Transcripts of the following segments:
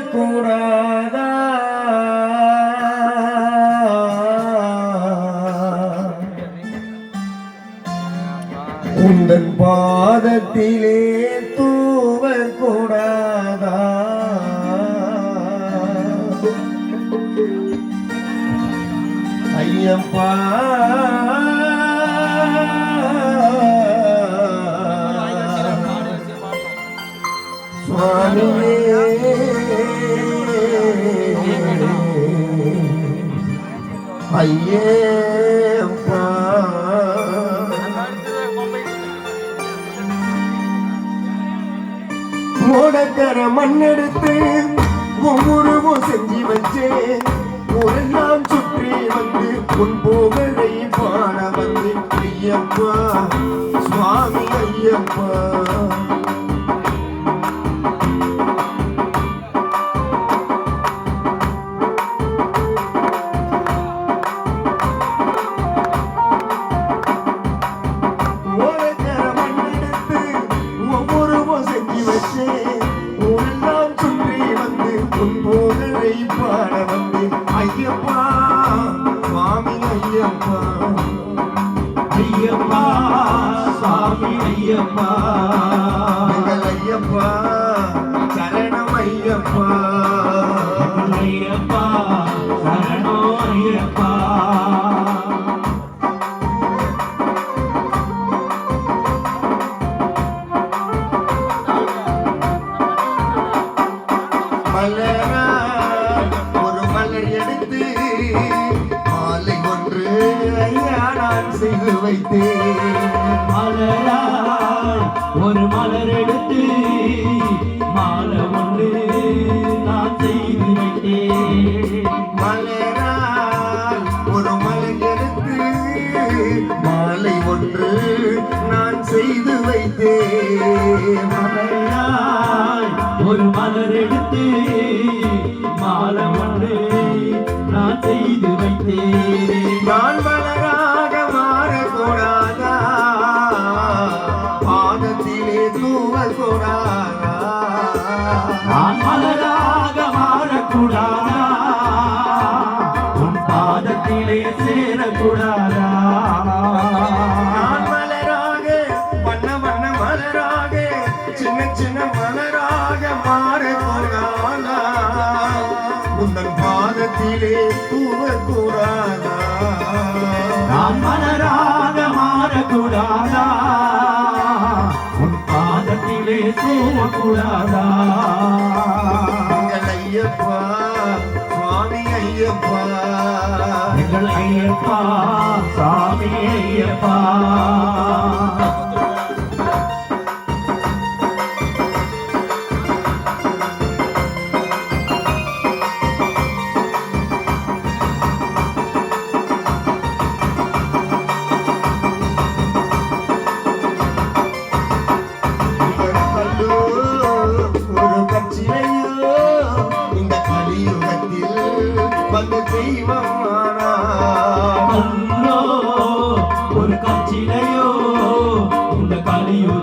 மாறக்கூடாதா? உந்தன் பாதத்திலே தூவக்கூடாதா? ஐயப்பா! ஐயப்பா மூடக்கர மண்ணெடுத்து ஒவ்வொருவும் செஞ்சு வச்சே ஊரெல்லாம் சுற்றி வந்து உன் புகழை பாட வந்து ஐயப்பா. சுவாமி ஐயப்பா. சுவாமி ஐயப்பா ஐயப்பா சரணம் ஐயப்பா ஐயப்பா சரணோ ஐயப்பா மலரா ஒரு மலர் எடுத்து மாலை ஒன்று ஐயா நான் செய்து வைத்தேன். மாலை ஒன்று நான் செய்து வைத்தேன். மலரால் ஒரு மலர் எடுத்து மாலை ஒன்று நான் செய்து வைத்தேன். மலராய் ஒரு மலர் எடுத்து மாலை ஒன்று நான் செய்து வைத்தேன். நான் பாதத்திலே சேரக்கூடாதா? மலராக வண்ண வண்ண மலராக சின்ன சின்ன மலராக மாறக்கூடாதா? உந்தன் பாதத்திலே தூவக்கூடாதா? நான் மலராக மாறக்கூடாதா? சாமி ஐயப்பா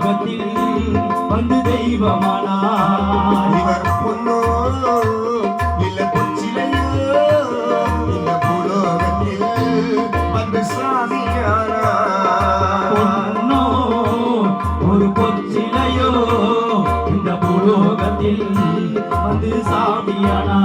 கலியுகத்தில் வந்து தெய்வமானாய் இவர் பொன்னோ இல்ல கொச்சிலையோ இந்த பூலோகத்தில் வந்து சாமியானா? பொன்னோ ஒரு கொச்சிலையோ இந்த புலோகத்தில் வந்து சாமியானா?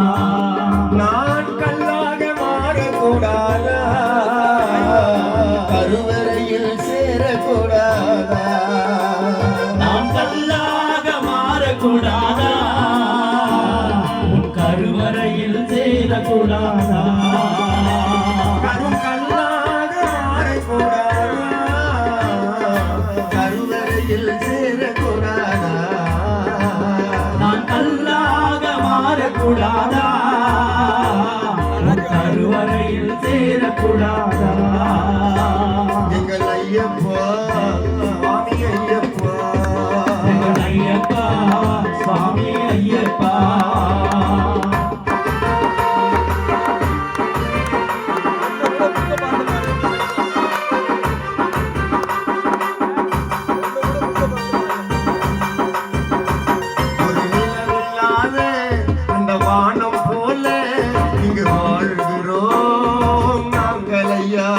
நிலா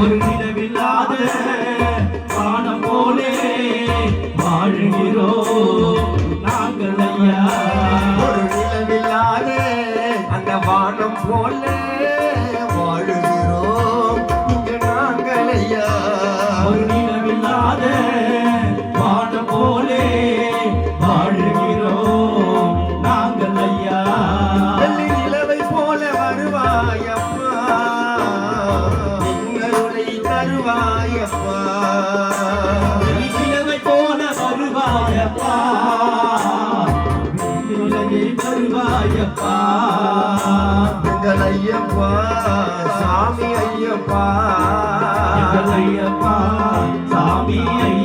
ஒரு நிலவில்லாத வானம் போலே வாழ்கிறோம். வருவாயப்பா எங்கள் ஐயப்பா சாமி ஐயப்பா. எங்கள் ஐயப்பா சாமி ஐயப்பா.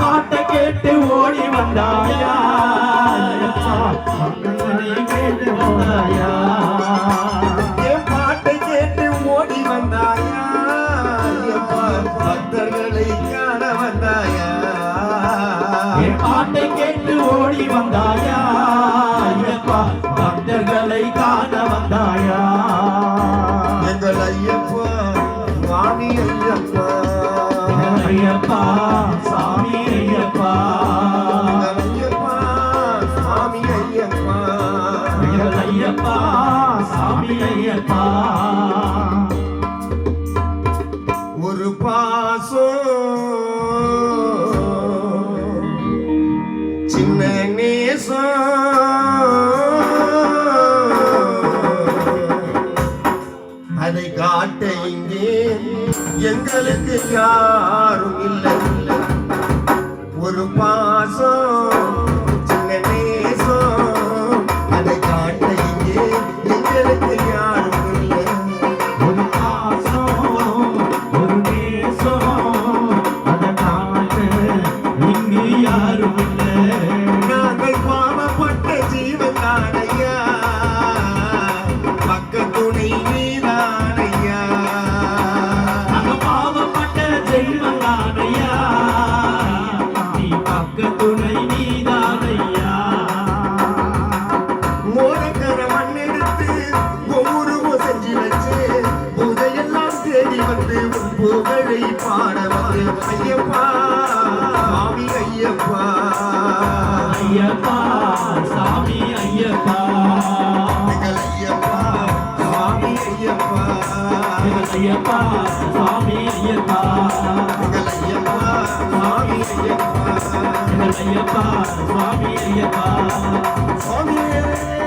பாட்ட கேட்டு ஓடி வந்தாயா? கேட்டு வந்தாயா? என் பாட்டை கேட்டு ஓடி வந்தாயா? பக்தர்களை காண வந்தாயா? என் பாட்டை கேட்டு ஓடி வந்தாயா? பக்தர்களை காண வந்தாயா? எங்களுக்கு யாரும் இல்லை. ஒரு பா புகழை பாட வந்து ஐயப்பா சுவாமி ஐயப்பா. ஐயப்பா சாமி ஐயப்பா. ஐயப்பா சுவாமி ஐயப்பா. ஐயப்பா சாமி ஐயப்பா. ஐயப்பா சுவாமி ஐயப்பா. ஐயப்பா சுவாமி ஐயப்பா. சுவாமியே ஐயப்பா